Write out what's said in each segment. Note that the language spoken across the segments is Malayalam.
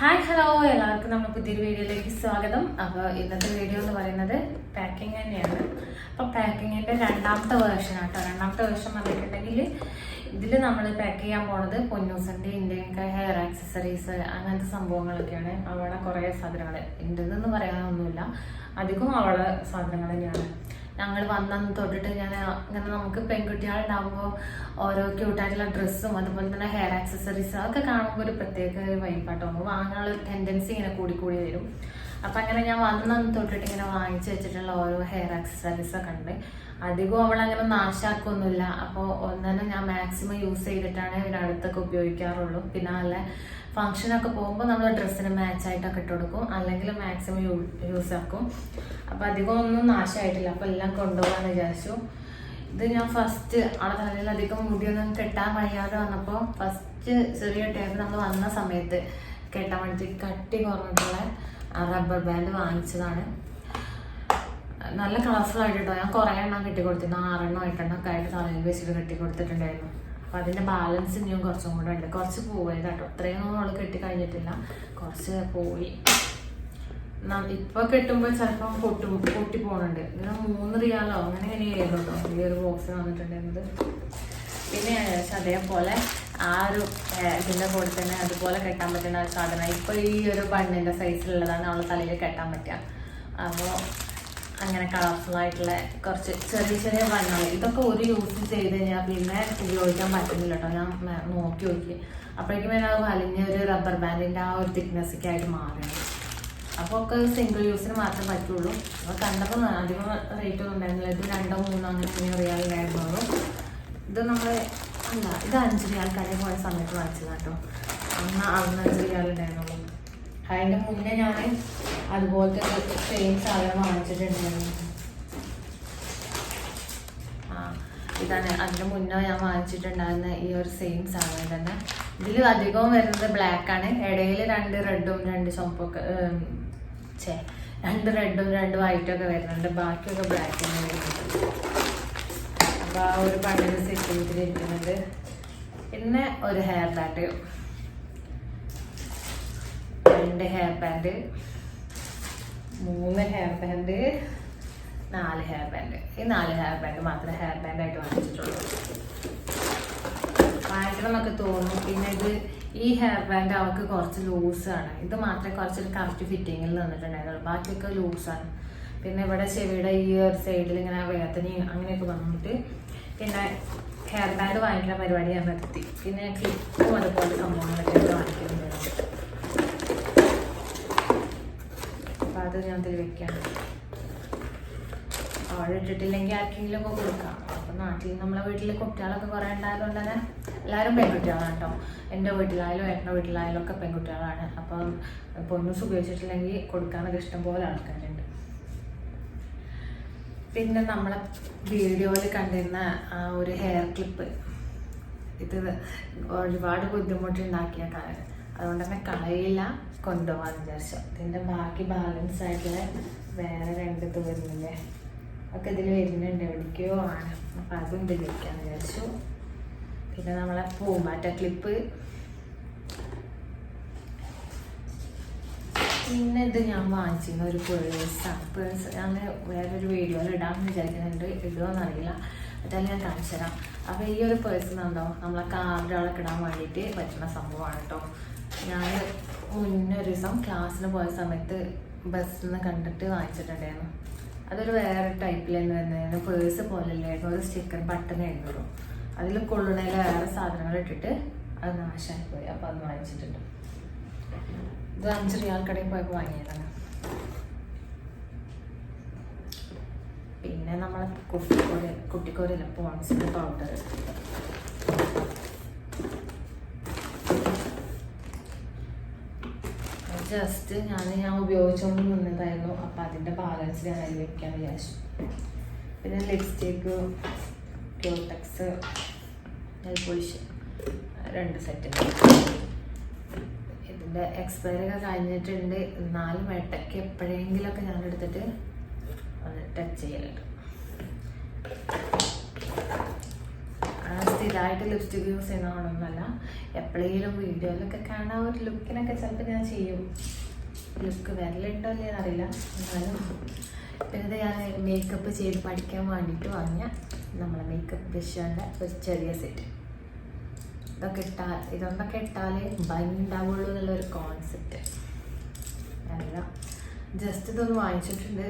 ഹായ് ഹലോ എല്ലാവർക്കും നമ്മുടെ പുതിയൊരു വീഡിയോയിലേക്ക് സ്വാഗതം. അപ്പോൾ ഇന്നത്തെ വീഡിയോ എന്ന് പറയുന്നത് പാക്കിംഗ് തന്നെയാണ്. അപ്പോൾ പാക്കിങ്ങിന്റെ രണ്ടാമത്തെ വേർഷൻ ആട്ടോ. രണ്ടാമത്തെ വേർഷൻ വന്നിട്ടുണ്ടെങ്കിൽ ഇതിൽ നമ്മൾ പാക്ക് ചെയ്യാൻ പോണത് പൊന്നൂസിന്റെ ഇന്ത്യയൊക്കെ ഹെയർ ആക്സസറീസ് അങ്ങനത്തെ സംഭവങ്ങളൊക്കെയാണ്. അവളെ കുറേ സാധനങ്ങൾ ഉണ്ടെന്ന് പറയാനൊന്നുമില്ല. അധികം അവളെ സാധനങ്ങൾ തന്നെയാണ്. ഞങ്ങൾ വന്നന്ന് തൊട്ടിട്ട് ഞാൻ അങ്ങനെ നമുക്ക് പെൺകുട്ടികളുണ്ടാകുമ്പോൾ ഓരോ ക്യൂട്ടായിട്ടുള്ള ഡ്രസ്സും അതുപോലെ തന്നെ ഹെയർ ആക്സസറീസും അതൊക്കെ കാണുമ്പോൾ ഒരു പ്രത്യേക വൈബാട്ടോ നമുക്ക് വാങ്ങാനുള്ള ടെൻഡൻസി ഇങ്ങനെ കൂടി കൂടി വരും. അപ്പം അങ്ങനെ ഞാൻ വന്നന്ന് തൊട്ടിട്ട് ഇങ്ങനെ വാങ്ങിച്ചു വെച്ചിട്ടുള്ള ഓരോ ഹെയർ ആക്സസറീസൊക്കെ ഉണ്ട്. അധികം അങ്ങനെ നാശാക്കൊന്നുമില്ല. അപ്പോൾ ഒന്നെ ഞാൻ മാക്സിമം യൂസ് ചെയ്തിട്ടാണ് ഇവരടുത്തൊക്കെ ഉപയോഗിക്കാറുള്ളൂ. പിന്നെ നല്ല ഫംഗ്ഷനൊക്കെ പോകുമ്പോൾ നമ്മൾ ഡ്രസ്സിന് മാച്ചായിട്ടൊക്കെ ഇട്ട് കൊടുക്കും. അല്ലെങ്കിൽ മാക്സിമം യൂസ് ആക്കും. അപ്പം അധികം ഒന്നും നാശമായിട്ടില്ല. അപ്പം എല്ലാം കൊണ്ടുപോകാൻ വിചാരിച്ചു. ഇത് ഞാൻ ഫസ്റ്റ് ആ തലയിൽ അധികം മുടിയൊന്നും കെട്ടാൻ വയ്യാതെ വന്നപ്പോൾ ഫസ്റ്റ് ചെറിയ ടൈപ്പ് നമ്മൾ വന്ന സമയത്ത് കെട്ടാൻ വേണ്ടി കട്ടി കുറഞ്ഞിട്ടുള്ള റബ്ബർ ബാൻഡ് വാങ്ങിച്ചതാണ്. നല്ല കളർഫുൾ ആയിട്ട് കേട്ടോ ഞാൻ കുറേ എണ്ണം കെട്ടി കൊടുത്തിരുന്നു ആറെണ്ണം എട്ടെണ്ണം ഒക്കെ ആയിട്ട് തലയിൽ വെച്ചിട്ട് കെട്ടി കൊടുത്തിട്ടുണ്ടായിരുന്നു അപ്പം അതിന്റെ ബാലൻസ് ഇനിയും കുറച്ചും കൂടെ ഉണ്ട്. കുറച്ച് പോയത് കേട്ടോ ഇത്രയൊന്നും നമ്മൾ കെട്ടി കഴിഞ്ഞിട്ടില്ല. കുറച്ച് പോയി. ഇപ്പൊ കെട്ടുമ്പോൾ ചിലപ്പം പൊട്ടി പൊട്ടി പോണുണ്ട്. ഇങ്ങനെ മൂന്ന് റിയാലോ? അങ്ങനെ ഇങ്ങനെ കേട്ടോ ഈ ഒരു ബോക്സ് വന്നിട്ടുണ്ടായിരുന്നത്. പിന്നെ അതേപോലെ ആ ഒരു ഇതിന്റെ കൂടെ തന്നെ അതുപോലെ കെട്ടാൻ പറ്റുന്ന സാധനം. ഇപ്പൊ ഈ ഒരു ബണ്ണിന്റെ സൈസിലുള്ളതാണ് അവളെ തലയിൽ കെട്ടാൻ പറ്റുക അപ്പോൾ അങ്ങനെ കളർഫുൾ ആയിട്ടുള്ള കുറച്ച് ചെറിയ ചെറിയ വണ്ണങ്ങൾ ഇതൊക്കെ ഒരു യൂസ് ചെയ്ത് കഴിഞ്ഞാൽ പിന്നെ ഉപയോഗിക്കാൻ പറ്റുന്നില്ല കേട്ടോ ഞാൻ നോക്കി നോക്കി. അപ്പോഴേക്കും ഞാൻ അത് വലിഞ്ഞ ഒരു റബ്ബർ ബാൻഡിന്റെ ആ ഒരു തിക്നെസ്സൊക്കെ ആയിട്ട് മാറിയത് അപ്പോൾ ഒക്കെ സിംഗിൾ യൂസിന് മാത്രം പറ്റുള്ളൂ. അപ്പോൾ കണ്ടപ്പോൾ അധികം റേറ്റ് ഒന്നും ഉണ്ടായിരുന്നില്ല. ഇത് രണ്ടോ മൂന്നോ അങ്ങനെ മൂന്ന് റിയാൽ ഉണ്ടായിരുന്നുള്ളൂ ഇത് നമ്മൾ അല്ല ഇത് അഞ്ച് റിയാൽ കടയിൽ പോയ സമയത്ത് വാങ്ങിച്ചതാണ് കേട്ടോ അന്ന് അന്ന് അഞ്ച് റിയാൽ ഉണ്ടായിരുന്നുള്ളൂ. അതിന്റെ മുന്നേ ഞാൻ അതുപോലത്തെ സെയിം സാധനം വാങ്ങിച്ചിട്ടുണ്ടായിരുന്നു. ഇതാണ്. അതിന് മുന്നേ ഞാൻ വാങ്ങിച്ചിട്ടുണ്ടായിരുന്ന ഈ ഒരു സെയിം സാധനം തന്നെ. ഇതിൽ അധികവും വരുന്നത് ബ്ലാക്ക് ആണ്. ഇടയിൽ രണ്ട് റെഡും രണ്ട് ചുമപ്പൊക്കെ ചേ രണ്ട് റെഡും രണ്ട് വൈറ്റും ഒക്കെ വരുന്നുണ്ട്. ബാക്കിയൊക്കെ ബ്ലാക്ക് തന്നെ വരുന്നുണ്ട്. അപ്പോൾ ആ ഒരു പണ്ടിന്റെ സെറ്റിൽ ഇരിക്കുന്നുണ്ട് പിന്നെ ഒരു ഹെയർ ബാൻഡ് രണ്ട് ഹെയർ ബാൻഡ് മൂന്ന് ഹെയർ ബാൻഡ് നാല് ഹെയർ ബാൻഡ് ഈ നാല് ഹെയർ ബാൻഡ് മാത്രമേ ഹെയർ ബാൻഡ് ആയിട്ട് വാങ്ങിച്ചിട്ടുള്ളൂ വാങ്ങിക്കണം എന്നൊക്കെ തോന്നും. പിന്നെ ഇത് ഈ ഹെയർ ബാൻഡ് അവൾക്ക് കുറച്ച് ലൂസാണ് ഇത് മാത്രമേ കുറച്ചൊരു കറക്റ്റ് ഫിറ്റിങ്ങിൽ നിന്നിട്ടുണ്ടായിരുന്നുള്ളൂ. ബാക്കിയൊക്കെ ലൂസാണ് പിന്നെ ഇവിടെ ചെവിയുടെ ഈ ഒരു സൈഡിൽ ഇങ്ങനെ വേദനയും അങ്ങനെയൊക്കെ വന്നിട്ട് പിന്നെ ഹെയർ ബാൻഡ് വാങ്ങിക്കുന്ന പരിപാടി ഞാൻ നിർത്തി. പിന്നെ ക്ലിപ്പും അതുപോലെ സംഭവങ്ങളൊക്കെ വാങ്ങിക്കുന്നുണ്ട് അപ്പം അത് ഞാൻ ഇതിൽ വെക്കാം അവിടെ ഇട്ടിട്ടില്ലെങ്കിൽ ആർക്കെങ്കിലും ഒക്കെ കൊടുക്കാം. അപ്പം നാട്ടിൽ നമ്മളെ വീട്ടിൽ കുട്ടികളൊക്കെ കുറേ ഉണ്ടായതുകൊണ്ട് തന്നെ എല്ലാവരും പെൺകുട്ടികളാണ് കേട്ടോ. എന്റെ വീട്ടിലായാലും എന്റെ വീട്ടിലായാലും ഒക്കെ പെൺകുട്ടികളാണ്. അപ്പം പൊന്നൂസ് ഉപയോഗിച്ചിട്ടില്ലെങ്കിൽ കൊടുക്കാനൊക്കെ ഇഷ്ടംപോലെ ആൾക്കാരുണ്ട്. പിന്നെ നമ്മളെ വീഡിയോയിൽ കണ്ടിരുന്ന ആ ഒരു ഹെയർ ക്ലിപ്പ് ഇത് ഒരുപാട് ബുദ്ധിമുട്ടുണ്ടാക്കിയ കാര്യം അതുകൊണ്ട് തന്നെ കളയില്ല കൊണ്ടുപോകാൻ വിചാരിച്ചു. ഇതിന്റെ ബാക്കി ബാലൻസ് ആയിട്ടുള്ള വേറെ രണ്ട് ഇത് വരുന്നില്ലേ? ഒക്കെ ഇതിൽ വരുന്നുണ്ട്. എവിടേക്കോ ആണ്. അപ്പം അതും ഇതിൽ വെക്കാന്ന് വിചാരിച്ചു. പിന്നെ നമ്മളെ പൂമാറ്റ ക്ലിപ്പ് പിന്നെ ഇത് ഞാൻ വാങ്ങിച്ചിരുന്ന ഒരു പേഴ്സാണ് പേഴ്സ് ഞാൻ വേറൊരു വീഡിയോയിൽ ഇടാമെന്ന് വിചാരിക്കുന്നുണ്ട്. ഇടുമോയെന്ന് അറിയില്ല. അതെല്ലാം ഞാൻ കാണിച്ചു തരാം അപ്പോൾ ഈ ഒരു പേഴ്സ് എന്നുണ്ടോ നമ്മളെ കാർഡുകളൊക്കെ ഇടാൻ വേണ്ടിയിട്ട് പറ്റുന്ന സംഭവമാണ് കേട്ടോ ഞാൻ മുന്നേ ഒരു ദിവസം ക്ലാസ്സിന് പോയ സമയത്ത് ബസ്സിൽ നിന്ന് കണ്ടിട്ട് വാങ്ങിച്ചിട്ടുണ്ടായിരുന്നു. അതൊരു വേറെ ടൈപ്പിലായിരുന്നു വരുന്നതായിരുന്നു പേഴ്സ് പോലെയല്ലായിരുന്നു ഒരു സ്റ്റിക്കർ ബട്ടൺ ആയിരുന്നു. അതിൽ കൊള്ളുന്നതിൽ വേറെ സാധനങ്ങൾ ഇട്ടിട്ട് അത് നാശമായി പോയി. അപ്പോൾ അത് വാങ്ങിച്ചിട്ടുണ്ട്. ഇത് അഞ്ച് റിയാൽ കടയിൽ പോയപ്പോൾ വാങ്ങിയതാണ്. പിന്നെ നമ്മളെ കുട്ടിക്കോര കുട്ടിക്കോരല്ല പോൺസിന്റെ പൗഡർ ജസ്റ്റ് ഞാൻ ഞാൻ ഉപയോഗിച്ചുകൊണ്ട് നിന്നതായിരുന്നു. അപ്പം അതിന്റെ ബാലൻസ് ഞാൻ അതിൽ വയ്ക്കാൻ വിചാരിച്ചു. പിന്നെ ലിപ്സ്റ്റിക്ക് ക്യൂടെക്സ് നെൽ രണ്ട് സെറ്റ് ഇതിന്റെ എക്സ്പയറി ഒക്കെ കഴിഞ്ഞിട്ടുണ്ട്. എന്നാലും ഇടയ്ക്ക് എപ്പോഴെങ്കിലുമൊക്കെ ഞാൻ എടുത്തിട്ട് അത് ടച്ച് ചെയ്യലുണ്ട്. സ്ഥിരമായിട്ട് ലിപ്സ്റ്റിക് യൂസ് ചെയ്യുന്നതാണൊന്നുമല്ല എപ്പോഴെങ്കിലും വീഡിയോയിലൊക്കെ കാണാൻ ഒരു ലുക്കിനൊക്കെ ചിലപ്പോൾ ഞാൻ ചെയ്യും. ലുക്ക് വരലുണ്ടോ അല്ലേ എന്നറിയില്ല. എന്നാലും പിന്നെ ഞാൻ മേക്കപ്പ് ചെയ്ത് പഠിക്കാൻ വേണ്ടിയിട്ട് വാങ്ങിയ നമ്മളെ മേക്കപ്പ് ബ്രഷുകളുടെ ഒരു ചെറിയ സെറ്റ് ഇതൊക്കെ ഇട്ടാൽ ഇതൊന്നൊക്കെ ഇട്ടാലേ ഭംഗി ഉണ്ടാവുള്ളൂ എന്നുള്ളൊരു കോൺസെപ്റ്റ് അല്ല. ജസ്റ്റ് ഇതൊന്ന് വാങ്ങിച്ചിട്ടുണ്ട്.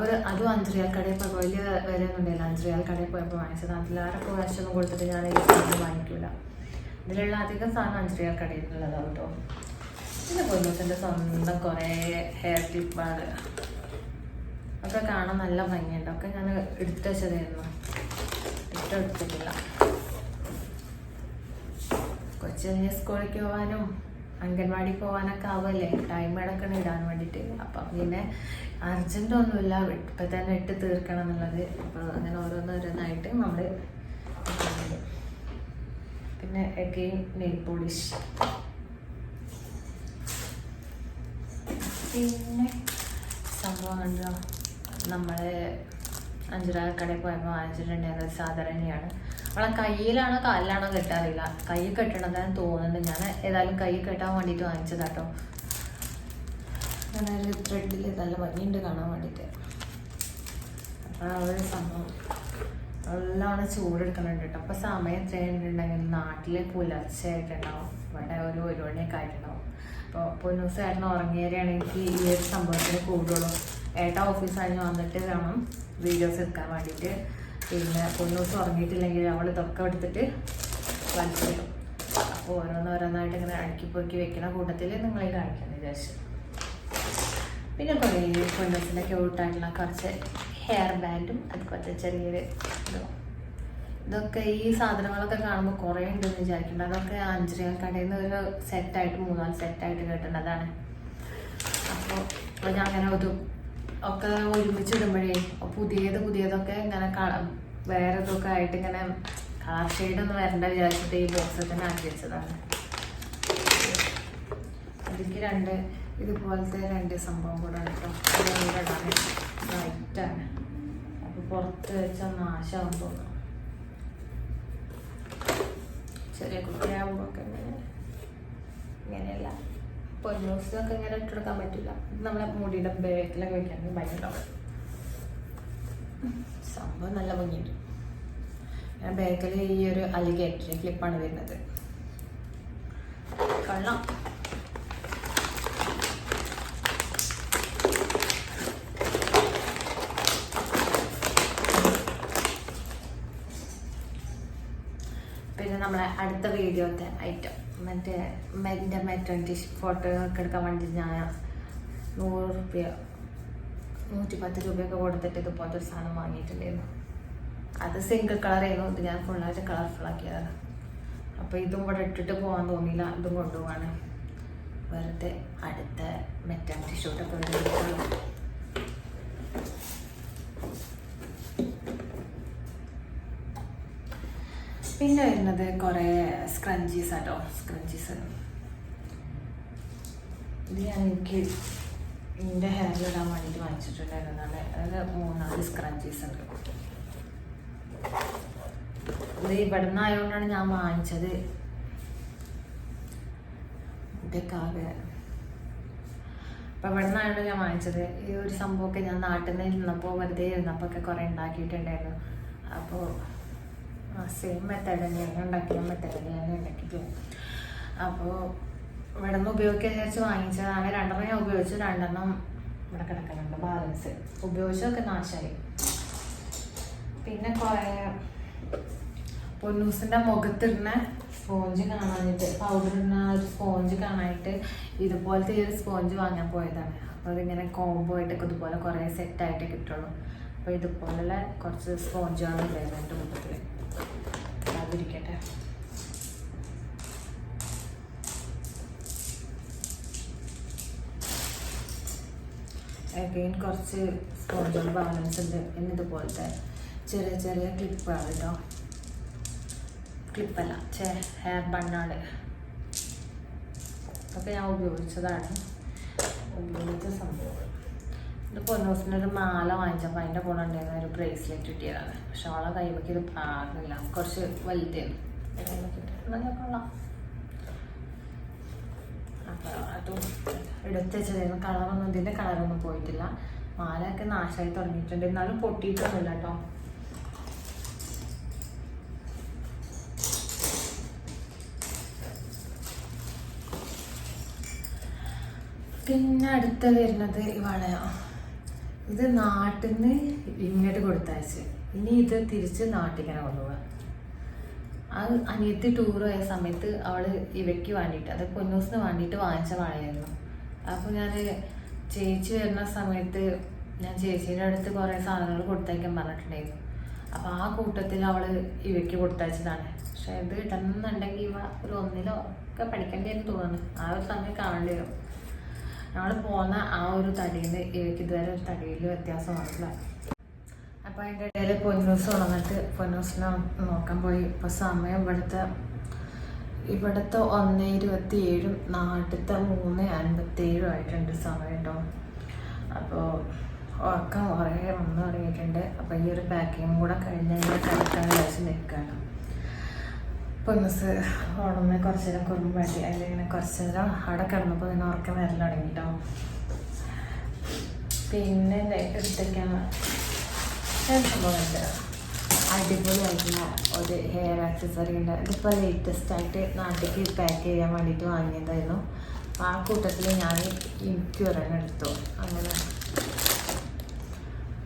ഒരു അതും അഞ്ചറിയാൽ കടയിൽ പോയപ്പോൾ വലിയ വില ഒന്നും ഉണ്ടായില്ല അഞ്ചറിയാൽ കടയിൽ പോയപ്പോൾ വാങ്ങിച്ചത് അതിലാരെ വിഷമം കൊടുത്തിട്ട് ഞാൻ ഈ സാധനം വാങ്ങിക്കില്ല ഇതിലുള്ള അധികം സാധനം അഞ്ചറിയാൽ കടയിൽ നിന്നുള്ളതാണ് കേട്ടോ പിന്നെ പൊന്നൂസിന്റെ സ്വന്തം കുറേ ഹെയർ ക്ലിപ്പാണ് ഒക്കെ കാണാൻ നല്ല ഭംഗിയുണ്ട്. ഒക്കെ ഞാൻ എടുത്തു വെച്ചതായിരുന്നു. ഇട്ടെടുത്തിട്ടില്ല കൊച്ചിന് സ്കൂളിലേക്ക് പോകാനും അംഗൻവാടി പോകാനൊക്കെ ആവുമല്ലേ ടൈം എടുക്കണം ഇടാൻ വേണ്ടിയിട്ട് അപ്പം പിന്നെ അർജന്റ് ഒന്നുമില്ല. ഇപ്പം തന്നെ ഇട്ട് തീർക്കണം എന്നുള്ളത്. അപ്പോൾ അങ്ങനെ ഓരോന്നോരോന്നായിട്ട് നമ്മൾ പിന്നെ എഗെയിൻ നെയിൽ പോളിഷ് പിന്നെ സംഭവം കണ്ടോ? നമ്മൾ അഞ്ചര കടയിൽ പോയപ്പോൾ വാങ്ങിച്ചിട്ടുണ്ടായിരുന്നത് സാധാരണയാണ്. അവളെ കയ്യിലാണോ കാലിലാണോ കെട്ടാറില്ല കൈ കെട്ടണതാന്ന് തോന്നുന്നുണ്ട്. ഞാൻ ഏതായാലും കൈ കെട്ടാൻ വേണ്ടിയിട്ട് വാങ്ങിച്ചതാട്ടോ. ഞാനൊരു ത്രെഡിൽ നല്ല ഭംഗിയുണ്ട് കാണാൻ വേണ്ടിയിട്ട്. അപ്പോൾ ഒരു സംഭവം. നല്ലോണം ചൂടെടുക്കുന്നുണ്ട് കേട്ടോ അപ്പോൾ സമയം എത്രയുണ്ടെങ്കിൽ നാട്ടിൽ പുലർച്ചയായിട്ടുണ്ടാവും ഇവിടെ ഒരു ഒരു മണിയൊക്കെ ആയിട്ടുണ്ടാവും. അപ്പോൾ പൊന്നൂസ് ഏട്ടൻ ഉറങ്ങിയാലാണ് എനിക്ക് ഈ ഒരു സംഭവത്തിന് കൂടുള്ളൂ. ഏട്ട ഓഫീസ് കഴിഞ്ഞ് വന്നിട്ട് വേണം വീഡിയോസ് എടുക്കാൻ വേണ്ടിയിട്ട്. പിന്നെ പൊന്നൂസ് ഉറങ്ങിയിട്ടില്ലെങ്കിൽ അവൾ ഇതൊക്കെ എടുത്തിട്ട് വലിച്ചിടും. അപ്പോൾ ഓരോന്നോരോന്നായിട്ട് ഇങ്ങനെ അടുക്കി പൊറുക്കി വെക്കുന്ന കൂട്ടത്തിൽ നിങ്ങളെ കാണിക്കാമെന്ന് വിചാരിച്ചു. പിന്നെ കുറേ പൊന്നൂസിന്റെ ക്യൂട്ടായിട്ടുള്ള കുറച്ച് ഹെയർ ബാൻഡും അതുപോലത്തെ ചെറിയൊരു ഇതും ഇതൊക്കെ ഈ സാധനങ്ങളൊക്കെ കാണുമ്പോൾ കുറേ ഉണ്ടെന്ന് വിചാരിക്കുന്നുണ്ട് അതൊക്കെ അഞ്ചര കടയിൽ നിന്ന് ഒരു സെറ്റായിട്ട് മൂന്നാൽ സെറ്റായിട്ട് അപ്പോൾ അപ്പോൾ ഞാൻ അങ്ങനെ ഒരു ഒക്കെ ഒരുമിച്ചിടുമ്പോഴേ പുതിയത് പുതിയതൊക്കെ ഇങ്ങനെ വേറെ ഇതൊക്കെ ആയിട്ട് ഇങ്ങനെ കളർ ഷെയ്ഡൊന്നും വരണ്ട വിചാരിച്ചിട്ട് ഈ ബോക്സിൽ തന്നെ ആക്കി വെച്ചതാണ്. രണ്ട് ഇതുപോലത്തെ രണ്ട് സംഭവം കൂടെ കേട്ടോ ബ്രൈറ്റാണ് അപ്പോൾ പുറത്ത് വെച്ചാൽ നാശമാകും തോന്നുന്നു. ചെറിയ കുട്ടിയാകുമ്പോൾ ഇങ്ങനെയല്ല. പൊന്നൂസിനൊക്കെ ഇങ്ങനെ ഇട്ടെടുക്കാൻ പറ്റില്ല. നമ്മളെ മുടിയുടെ ബേക്കിലൊക്കെ വെക്കാണെങ്കിൽ ഭയങ്കര സംഭവം നല്ല ഭംഗിയുണ്ട്. ബാക്കിൽ ഈ ഒരു അലിഗേറ്റർ ക്ലിപ്പാണ് വരുന്നത്. കൊള്ളാം പിന്നെ നമ്മളെ അടുത്ത വീഡിയോത്തെ ഐറ്റം മറ്റേ എന്റെ മറ്റേ ഫോട്ടോ ഒക്കെ എടുക്കാൻ വേണ്ടി ഞാൻ നൂറ് റുപ്യ നൂറ്റി പത്ത് രൂപയൊക്കെ കൊടുത്തിട്ട് ഇതുപോലത്തെ ഒരു സാധനം വാങ്ങിയിട്ടുണ്ടായിരുന്നു. അത് സിംഗിൾ കളറായിരുന്നു ഇത് ഞാൻ ഫുള്ളായിട്ട് കളർഫുൾ ആക്കിയതാണ്. അപ്പോൾ ഇതും കൂടെ ഇട്ടിട്ട് പോകാൻ തോന്നിയില്ല. ഇതും കൊണ്ടുപോവാണ്. വെറുതെ അടുത്ത മെറ്റാമിറ്റി ഷൂട്ടൊക്കെ പിന്നെ വരുന്നത് കുറേ സ്ക്രഞ്ചീസ് ആട്ടോ. സ്ക്രഞ്ചീസ് ഇത് ഞാൻ എനിക്ക് എന്റെ ഹെയറിൽ ഇടാൻ വേണ്ടിയിട്ട് വാങ്ങിച്ചിട്ടുണ്ടായിരുന്നതാണ് അതായത് മൂന്നാൽ സ്ക്രഞ്ചീസ് ഉണ്ട്. ഇത് ഇവിടെ നിന്നായതുകൊണ്ടാണ് ഞാൻ വാങ്ങിച്ചത്. ഇതൊക്കെ ആകെ. അപ്പം ഇവിടെ നിന്നാണ് ഞാൻ വാങ്ങിച്ചത്. ഈ ഒരു സംഭവമൊക്കെ ഞാൻ നാട്ടിൽ നിന്ന് ഇരുന്നപ്പോൾ വെറുതെ ഇരുന്നപ്പോൾ ഒക്കെ കുറേ ഉണ്ടാക്കിയിട്ടുണ്ടായിരുന്നു. അപ്പോൾ സെയിം മെത്തേഡ് തന്നെയാണ് ഉണ്ടാക്കിയ മെത്തേഡ് തന്നെയാണ് ഉണ്ടാക്കിയിട്ടുള്ളത് അപ്പോൾ ഇവിടെ നിന്ന് ഉപയോഗിക്കാൻ വിചാരിച്ച് വാങ്ങിച്ചതാണ് രണ്ടെണ്ണം ഞാൻ ഉപയോഗിച്ചു. രണ്ടെണ്ണം ഇവിടെ കിടക്കുന്നുണ്ട് ബാലൻസ് ഉപയോഗിച്ചതൊക്കെ നാശമായി പിന്നെ കുറേ പൊന്നൂസിന്റെ മുഖത്തിടുന്ന സ്പോഞ്ച് കാണാനായിട്ട് പൗഡർ ഇടുന്ന ഒരു സ്പോഞ്ച് കാണാനായിട്ട് ഇതുപോലത്തെ ഈ ഒരു സ്പോഞ്ച് വാങ്ങാൻ പോയതാണ്. അപ്പോൾ അതിങ്ങനെ കോംബോ ആയിട്ടൊക്കെ ഇതുപോലെ കുറേ സെറ്റായിട്ട് കിട്ടുള്ളൂ. അപ്പോൾ ഇതുപോലുള്ള കുറച്ച് സ്പോഞ്ചാണ് ഉണ്ടായിരുന്നത് എന്റെ മുഖത്തിൽ അതിരിക്കട്ടെ. അഗെയിൻ കുറച്ച് സ്പോഞ്ചുകൾ ബാലൻസ് ഉണ്ട്. എന്നതുപോലത്തെ ചെറിയ ചെറിയ ക്ലിപ്പാണ് കേട്ടോ ക്ലിപ്പല്ല ചേ ഹെയർ ബണ്ണാണ് അതൊക്കെ ഞാൻ ഉപയോഗിച്ചതാണ്. ഉപയോഗിച്ച സംഭവം. ഇത് പൊന്നൂസിന് ഒരു മാല വാങ്ങിച്ചപ്പോൾ അതിന്റെ കൂടെ ഉണ്ടായിരുന്ന ഒരു ബ്രേസ്ലെറ്റ് കിട്ടിയതാണ്. പക്ഷെ അവളെ കൈവയ്ക്ക് ഇത് പാടില്ല. കുറച്ച് വലുതായിരുന്നു എന്നാൽ കൊള്ളാം. അപ്പോൾ കളറൊന്നും ഇതിന്റെ കളറൊന്നും പോയിട്ടില്ല. മാലയൊക്കെ നാശമായി തുടങ്ങിയിട്ടുണ്ട്. എന്നാലും പൊട്ടിയിട്ടൊന്നുമില്ല കേട്ടോ. പിന്നെ അടുത്ത വരുന്നത് ഈ വളയ? ഇത് നാട്ടിൽ നിന്ന് ഇങ്ങോട്ട് കൊടുത്തയച്ച്. ഇനി ഇത് തിരിച്ച് നാട്ടിങ്ങനെ കൊണ്ടുപോകാം അത് അനിയത്തി ടൂർ പോയ സമയത്ത് അവൾ ഇവയ്ക്ക് വേണ്ടിയിട്ട് അത് പൊന്നൂസിന് വേണ്ടിയിട്ട് വാങ്ങിച്ച വളയായിരുന്നു അപ്പോൾ ഞാൻ ചേച്ചി വരുന്ന സമയത്ത് ഞാൻ ചേച്ചീന്റെ അടുത്ത് കുറേ സാധനങ്ങൾ കൊടുത്തയക്കാൻ പറഞ്ഞിട്ടുണ്ടായിരുന്നു. അപ്പോൾ ആ കൂട്ടത്തിൽ അവൾ ഇവയ്ക്ക് കൊടുത്തയച്ചതാണ്. പക്ഷേ ഇത് കിട്ടണമെന്നുണ്ടെങ്കിൽ ഇവ ഒരു ഒന്നിലോ ഒക്കെ പഠിക്കേണ്ടി എന്ന് തോന്നുന്നു. ആ ഒരു സമയം കാണേണ്ടി വരും. ഞങ്ങൾ പോകുന്ന ആ ഒരു തടിയിൽ എനിക്ക് ഇതുവരെ ഒരു തടിയിൽ വ്യത്യാസം വന്നില്ല അപ്പോൾ അതിന്റെ ഇടയിൽ പൊന്നൂസ് ഉണർന്നിട്ട് പൊന്നൂസിനെ നോക്കാൻ പോയി. ഇപ്പോൾ സമയം ഇവിടുത്തെ ഇവിടുത്തെ ഒന്ന് ഇരുപത്തി ഏഴും നാട്ടിലത്തെ മൂന്ന് അൻപത്തി ഏഴും ആയിട്ടുണ്ട് സമയം കേട്ടോ. അപ്പോൾ ഉറക്കം കുറേ വന്നു തുടങ്ങിയിട്ടുണ്ട്. അപ്പോൾ ഈ ഒരു പാക്കിങ് കൂടെ കഴിഞ്ഞ് കഴിഞ്ഞാൽ കഴിക്കാൻ കഴിച്ച് നിൽക്കുകയാണ് പൊന്നൂസ് ഉടനെ കുറച്ച് നേരം കുറുമ്പാട്ടി അതിലിങ്ങനെ കുറച്ച് നേരം അവിടെ കിടന്നപ്പോൾ പിന്നെ ഉറക്കം വരൽ തുടങ്ങി കേട്ടോ പിന്നെ എടുത്തേക്കാണ് അടിപൊളിയായിട്ടുള്ള ഒരു ഹെയർ ആക്സസറി ഉണ്ട്. ഇതിപ്പോൾ ലേറ്റസ്റ്റ് ആയിട്ട് നാട്ടിലേക്ക് പാക്ക് ചെയ്യാൻ വേണ്ടിയിട്ട് വാങ്ങിയതായിരുന്നു. ആ കൂട്ടത്തിൽ ഞാൻ ഒരെണ്ണം എടുത്തു. അങ്ങനെ.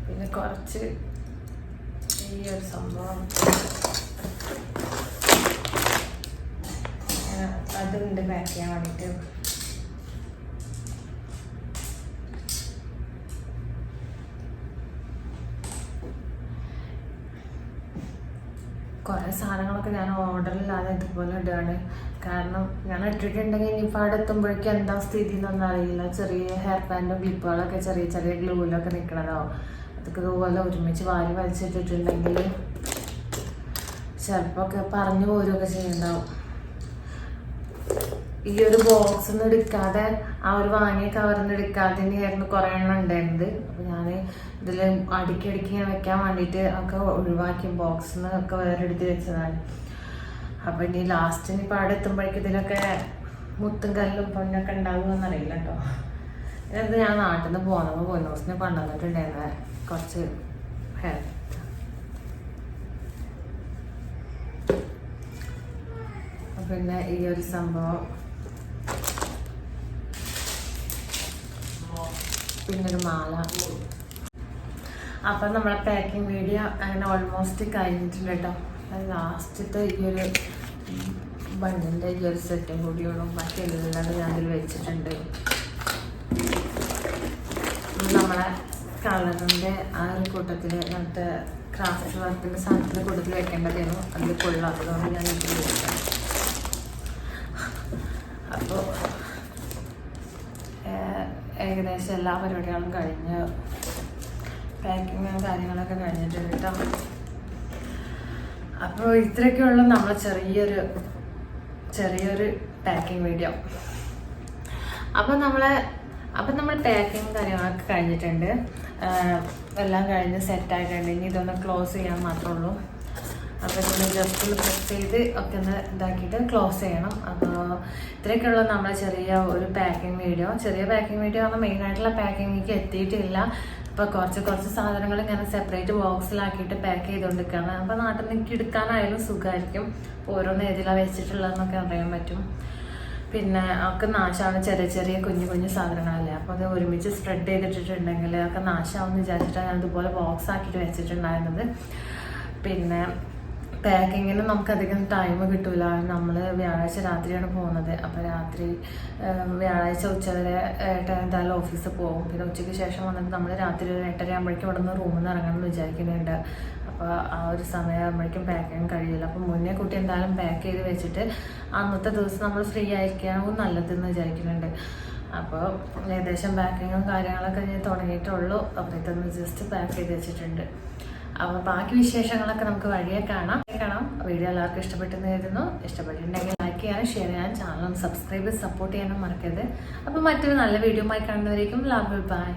പിന്നെ കുറച്ച് ഈ ഒരു സംഭവം. അതുണ്ട് പാക്ക് ചെയ്യാൻ വേണ്ടിയിട്ട് കുറേ സാധനങ്ങളൊക്കെ ഞാൻ ഓർഡറില്ലാതെ ഇതുപോലെ ഇടുകയാണ് കാരണം ഞാൻ ഇട്ടിട്ടുണ്ടെങ്കിൽ ഇനിയിപ്പോൾ അവിടെ എത്തുമ്പോഴേക്കും എന്താ സ്ഥിതി എന്നൊന്നും അറിയില്ല. ചെറിയ ഹെയർ ബാൻഡും ക്ലിപ്പുകളൊക്കെ ചെറിയ ചെറിയ ഗ്ലൂവിലൊക്കെ നിൽക്കണതാവും അതൊക്കെ ഇതുപോലെ ഒരുമിച്ച് വാരി വലിച്ചിട്ടിട്ടുണ്ടെങ്കിൽ ചിലപ്പോൾ ഒക്കെ പറഞ്ഞു പോരുകയൊക്കെ ചെയ്യുന്നുണ്ടാവും ഈ ഒരു ബോക്സ് ഒന്നും എടുക്കാതെ ആ ഒരു വാങ്ങിയ കവറിൽ എടുക്കാതെ തന്നെയായിരുന്നു കുറേ എണ്ണം ഉണ്ടായിരുന്നത്. അപ്പോൾ ഞാൻ ഇതിൽ അടുക്കിയടുക്കി ഇങ്ങനെ വെക്കാൻ വേണ്ടിയിട്ട് ഒക്കെ ഒഴിവാക്കി ബോക്സ് ഒക്കെ വേറെ എടുത്ത് വെച്ചതാണ്. അപ്പോൾ ഇനി ലാസ്റ്റ് ഇനി പാടെ എത്തുമ്പോഴേക്കും ഇതിലൊക്കെ മുത്തും കല്ലും പൊന്നൊക്കെ ഉണ്ടാകും എന്നറിയില്ല കേട്ടോ ഇത് ഞാൻ നാട്ടിൽ നിന്ന് പോകുന്നപ്പോൾ പൊന്നൂസിനെ കൊണ്ടുവന്നിട്ടുണ്ടായിരുന്ന കുറച്ച് ഹെയർ പിന്നെ ഈ ഒരു സംഭവം പിന്നൊരു മാല. അപ്പം നമ്മളെ പാക്കിംഗ് വീഡിയോ അങ്ങനെ ഓൾമോസ്റ്റ് കഴിഞ്ഞിട്ടുണ്ട് കേട്ടോ ലാസ്റ്റത്തെ ഈ ഒരു ബണ്ണിന്റെ ഈ ഒരു സെറ്റും കൂടിയുള്ളൂ ബാക്കി എല്ലാം ഇതിൽ വെച്ചിട്ടുണ്ട്. നമ്മളെ കളറിന്റെ ആ ഒരു കൂട്ടത്തിൽ മറ്റേ ക്രാഫ്റ്റ് വർക്കിന്റെ സാധനത്തിന്റെ കൂട്ടത്തിൽ വെക്കേണ്ടതായിരുന്നു. അതിൽ കൊള്ളാത്തതുകൊണ്ട് ഞാൻ ഇതിൽ വെച്ചത് അപ്പോൾ ഏകദേശം എല്ലാ പരിപാടികളും കഴിഞ്ഞ് പാക്കിങ്ങും കാര്യങ്ങളൊക്കെ കഴിഞ്ഞിട്ടുണ്ട് കേട്ടോ. അപ്പോൾ ഇത്രയൊക്കെയുള്ള നമ്മളെ ചെറിയൊരു ചെറിയൊരു പാക്കിംഗ് വീഡിയോ അപ്പോൾ നമ്മളെ അപ്പം നമ്മൾ പാക്കിങ് കാര്യങ്ങളൊക്കെ കഴിഞ്ഞിട്ടുണ്ട്. എല്ലാം കഴിഞ്ഞ് സെറ്റായിട്ടുണ്ട് ഇനി ഇതൊന്ന് ക്ലോസ് ചെയ്യാൻ മാത്രമേ ഉള്ളൂ. അപ്പോൾ നമ്മൾ ജസ്റ്റ് ഒന്ന് പ്രസ് ചെയ്ത് ഒക്കെ ഒന്ന് ഇതാക്കിയിട്ട് ക്ലോസ് ചെയ്യണം. അപ്പോൾ ഇത്രയൊക്കെയുള്ള നമ്മുടെ ചെറിയ ഒരു പാക്കിംഗ് വീഡിയോ ചെറിയ പാക്കിംഗ് വീഡിയോ ആണ് മെയിനായിട്ടുള്ള പാക്കിങ്ങിലേക്ക് എത്തിയിട്ടില്ല. അപ്പോൾ കുറച്ച് കുറച്ച് സാധനങ്ങൾ ഇങ്ങനെ സെപ്പറേറ്റ് ബോക്സിലാക്കിയിട്ട് പാക്ക് ചെയ്തുകൊണ്ടിരിക്കുകയാണ് അപ്പോൾ നാട്ടിൽ നിന്ന് എടുക്കാനായാലും സുഖമായിരിക്കും ഓരോന്ന് ഏതിലാണ് വെച്ചിട്ടുള്ളതെന്നൊക്കെ അറിയാൻ പറ്റും. പിന്നെ ഒക്കെ നാശമാണ് ചെറിയ ചെറിയ കുഞ്ഞു കുഞ്ഞു സാധനങ്ങളല്ലേ? അപ്പോൾ അത് ഒരുമിച്ച് സ്പ്രെഡ് ചെയ്തിട്ടിട്ടുണ്ടെങ്കിൽ ഒക്കെ നാശമാവെന്ന് വിചാരിച്ചിട്ടാണ് ഞാൻ ഇതുപോലെ ബോക്സ് ആക്കിയിട്ട് വെച്ചിട്ടുണ്ടായിരുന്നത്. പിന്നെ പാക്കിങ്ങിന് നമുക്കധികം ടൈം കിട്ടില്ല നമ്മൾ വ്യാഴാഴ്ച രാത്രിയാണ് പോകുന്നത്. അപ്പോൾ രാത്രി വ്യാഴാഴ്ച ഉച്ചവരെ ഏട്ടൻ എന്തായാലും ഓഫീസിൽ പോകും. പിന്നെ ഉച്ചയ്ക്ക് ശേഷം വന്നിട്ട് നമ്മൾ രാത്രി ഒരു എട്ടര ആകുമ്പോഴേക്കും ഇവിടെ നിന്ന് റൂമിൽ നിന്ന് ഇറങ്ങണം എന്ന് വിചാരിക്കുന്നുണ്ട്. അപ്പോൾ ആ ഒരു സമയമാകുമ്പോഴേക്കും ചെയ്യാൻ കഴിയില്ല. അപ്പോൾ മുന്നേ കുട്ടി എന്തായാലും പാക്ക് ചെയ്ത് വെച്ചിട്ട് അന്നത്തെ ദിവസം നമ്മൾ ഫ്രീ ആയിരിക്കാവും നല്ലതെന്ന് വിചാരിക്കുന്നുണ്ട്. അപ്പോൾ ഏകദേശം പാക്കിങ്ങും കാര്യങ്ങളൊക്കെ ഞാൻ തുടങ്ങിയിട്ടുള്ളൂ അപ്പോൾ ഇതൊന്ന് ജസ്റ്റ് പാക്ക് ചെയ്ത് വെച്ചിട്ടുണ്ട്. അപ്പോൾ ബാക്കി വിശേഷങ്ങളൊക്കെ നമുക്ക് വഴിയെ കാണാം. കാണാം. വീഡിയോ എല്ലാവർക്കും ഇഷ്ടപ്പെട്ടെന്ന് കരുതുന്നു. ഇഷ്ടപ്പെട്ടിട്ടുണ്ടെങ്കിൽ ലൈക്ക് ചെയ്യാനും ഷെയർ ചെയ്യാനും ചാനലും സബ്സ്ക്രൈബ് സപ്പോർട്ട് ചെയ്യാനും മറക്കരുത്. അപ്പോൾ മറ്റൊരു നല്ല വീഡിയോ ആയി കാണുന്നവരേക്കും ലവ് ബൈ